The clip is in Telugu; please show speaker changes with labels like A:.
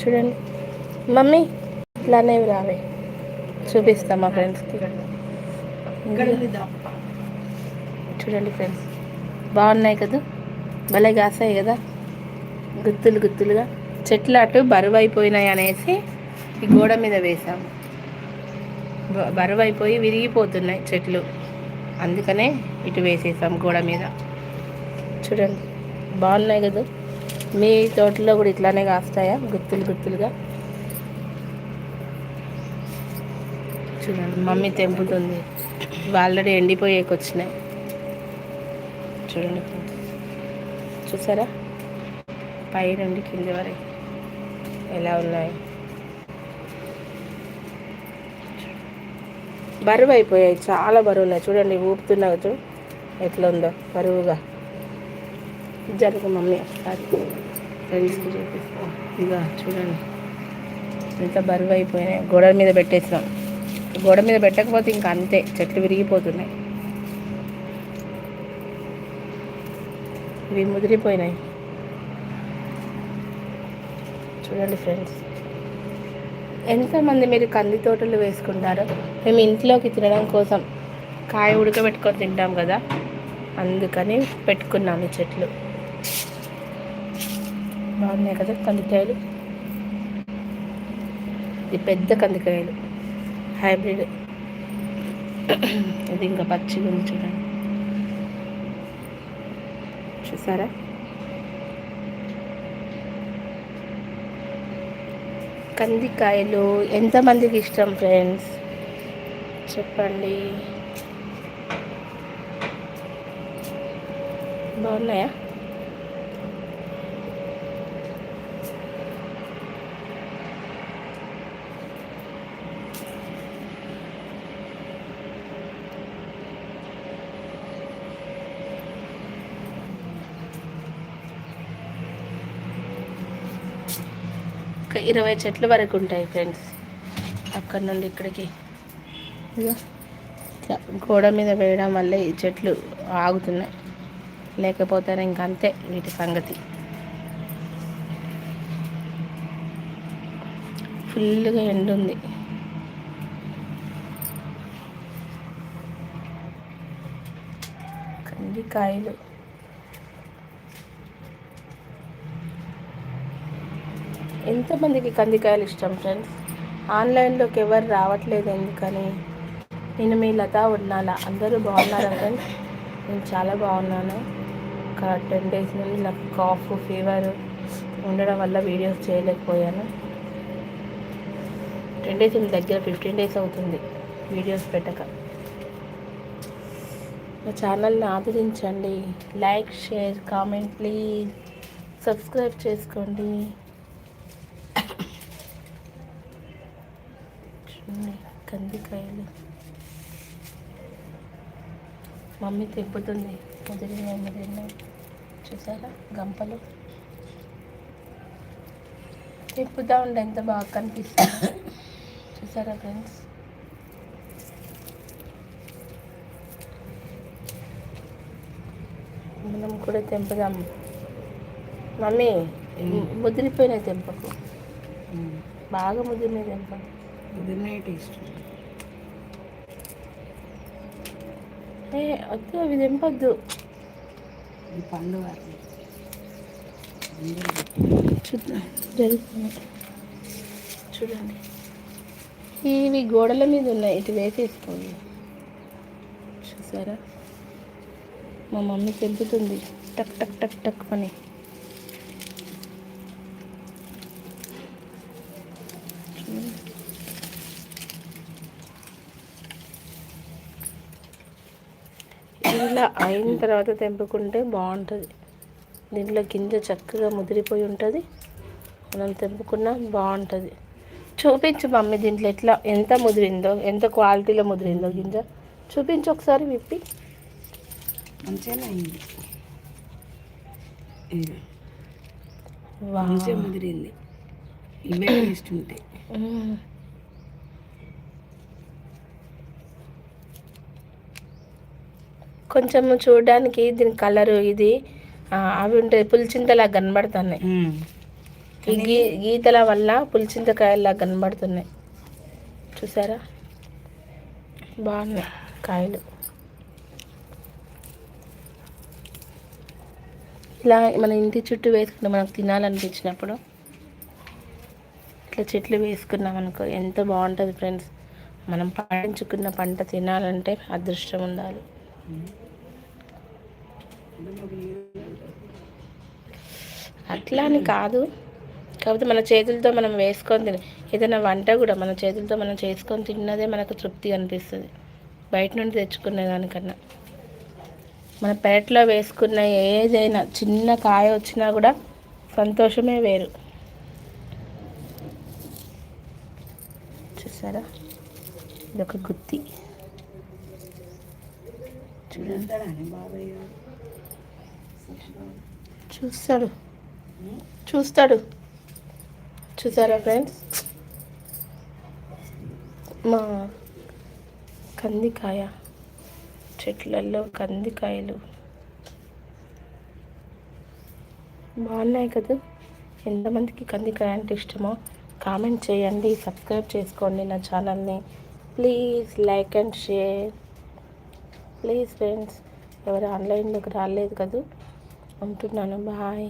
A: చూడండి. మమ్మీ ఇట్లానే రావే. చూపిస్తా మా ఫ్రెండ్స్కి చూడండి ఫ్రెండ్స్ బాగున్నాయి కదా? భలే కాసాయి కదా? గుత్తులు గుత్తులుగా. చెట్లు అటు బరువు అయిపోయినాయి అనేసి ఈ గోడ మీద వేసాము బ- బరువు అయిపోయి విరిగిపోతున్నాయి చెట్లు. అందుకనే ఇటు వేసేసాం గోడ మీద. చూడండి. బాగున్నాయి కదా? మీ తోటలో కూడా ఇట్లానే కాస్తాయా? గుత్తులు గుత్తులుగా? చూడండి మమ్మీ తెంపుతుంది. ఆల్రెడీ ఎండిపోయేకి వచ్చినాయి. చూడండి చూసారా? పై నుండి కింది వరకు ఎలా ఉన్నాయి? బరువు అయిపోయాయి. చాలా బరువు ఉన్నాయి చూడండి ఊపుతున్నా చూడు ఎట్లా ఉందో బరువుగా. జరుగు మమ్మీ ఒకసారి. ఫ్రెండ్స్కి చూపిస్తాం. ఇక చూడండి. ఎంత బరువు అయిపోయినాయి. గోడ మీద పెట్టేసినాం. గోడ మీద పెట్టకపోతే ఇంకా అంతే. చెట్లు విరిగిపోతున్నాయి. ఇవి ముదిరిపోయినాయి. చూడండి ఫ్రెండ్స్. ఎంతమంది మీరు కంది తోటలు వేసుకుంటారో మేము ఇంట్లోకి తినడం కోసం కాయ ఉడకబెట్టుకొని తింటాం కదా. అందుకని పెట్టుకున్నాము ఈ చెట్లు. బాగున్నాయి కదా కందికాయలు. ఇది పెద్ద కందికాయలు. హైబ్రిడ్. ఇది ఇంకా పచ్చిగా ఉంది చూడండి. చూసారా? కందికాయలు ఎంతమందికి ఇష్టం ఫ్రెండ్స్? చెప్పండి. బాగున్నాయా? ఇరవై చెట్ల వరకు ఉంటాయి ఫ్రెండ్స్. అక్కడ నుండి ఇక్కడికి. ఇట్లా గోడ మీద వేయడం వల్ల ఈ చెట్లు ఆగుతున్నాయి. లేకపోతే ఇంక అంతే వీటి సంగతి. ఫుల్గా ఎండుంది కందికాయలు. ఎంతమందికి కందికాయలు ఇష్టం ఫ్రెండ్స్ ఆన్లైన్లోకి ఎవరు రావట్లేదు ఎందుకని? నేను మీ లత ఉన్నాలా అందరూ బాగున్నారా ఫ్రెండ్స్ నేను చాలా బాగున్నాను. ఒక టెన్ డేస్ నుండి నాకు కాఫ్ ఫీవర్ ఉండడం వల్ల వీడియోస్ చేయలేకపోయాను. టెన్ డేస్ దగ్గర ఫిఫ్టీన్ డేస్ అవుతుంది వీడియోస్ పెట్టక. మా ఛానల్ని ఆదరించండి. Like share comment please subscribe చేసుకోండి. కందికాయలు. మమ్మీ తిప్పుతుంది. ముదిరినాయి ముదిరినాయి చూసారా? గంపలు. తిప్పుతా ఉండే. ఎంత బాగా కనిపిస్తుంది. చూసారా ఫ్రెండ్స్? మనం కూడా తెంపుదాం. మమ్మీ ముదిరిపోయినాయి తెంపకు. బాగా ముదిరినాయి తెంపకు.
B: ఉదయమే టేస్ట్
A: ఏ వద్దు అవి తెంపొద్దు.
B: ఇది పండు వారి
A: చూడండి. ఇవి గోడల మీద ఉన్నాయి ఇటు వేసేసుకోండి. చూసారా? మా మమ్మీ తెంపుతుంది. టక్ టక్ టక్ టక్ అని చూడండి. ఇలా అయిన తర్వాత తెంపుకుంటే బాగుంటుంది. దీంట్లో గింజ చక్కగా ముదిరిపోయి ఉంటుంది. మనం తెంపుకున్నా బాగుంటుంది. చూపించు మమ్మీ దీంట్లో ఎట్లా ఎంత ముదిరిందో ఎంత క్వాలిటీలో ముదిరిందో గింజ. చూపించు ఒకసారి విప్పి.
B: మంచిగానే అయింది. మంచిగా ముదిరింది. ఇవే టేస్ట్ ఉంటాయి.
A: కొంచెం చూడడానికి దీని కలరు ఇది అవి ఉంటాయి పులిచింతలా కనబడుతున్నాయి. ఈ గీ గీతల వల్ల పులిచింతకాయల్లా కనబడుతున్నాయి. చూసారా? బాగున్నాయి కాయలు. ఇలా మన ఇంటి చుట్టూ వేసుకున్న మనకు తినాలనిపించినప్పుడు ఇట్లా చెట్లు వేసుకున్నాం అనుకో ఎంత బాగుంటుంది ఫ్రెండ్స్. మనం పండించుకున్న పంట తినాలంటే అదృష్టం ఉండాలి. అట్లా అని కాదు. కాకపోతే మన చేతులతో మనం వేసుకొని తిన ఏదైనా వంట కూడా మన చేతులతో మనం చేసుకొని తిన్నదే మనకు తృప్తి అనిపిస్తుంది. బయట నుండి తెచ్చుకునే దానికన్నా. మన పెరట్లో వేసుకున్న ఏదైనా చిన్న కాయ వచ్చినా కూడా సంతోషమే వేరు. చూసారా? ఇదొక గుత్తి. చూస్తాడు. చూస్తాడు. చూసారా ఫ్రెండ్స్? మా కందికాయ చెట్లలో కందికాయలు. బాగున్నాయి కదా? ఎంతమందికి కందికాయ అంటే ఇష్టమో కామెంట్ చేయండి సబ్స్క్రైబ్ చేసుకోండి నా ఛానల్ని. Please like and share. Please friends ఎవరు ఆన్లైన్లోకి రాలేదు కదా? ఉంటున్నాను బాయ్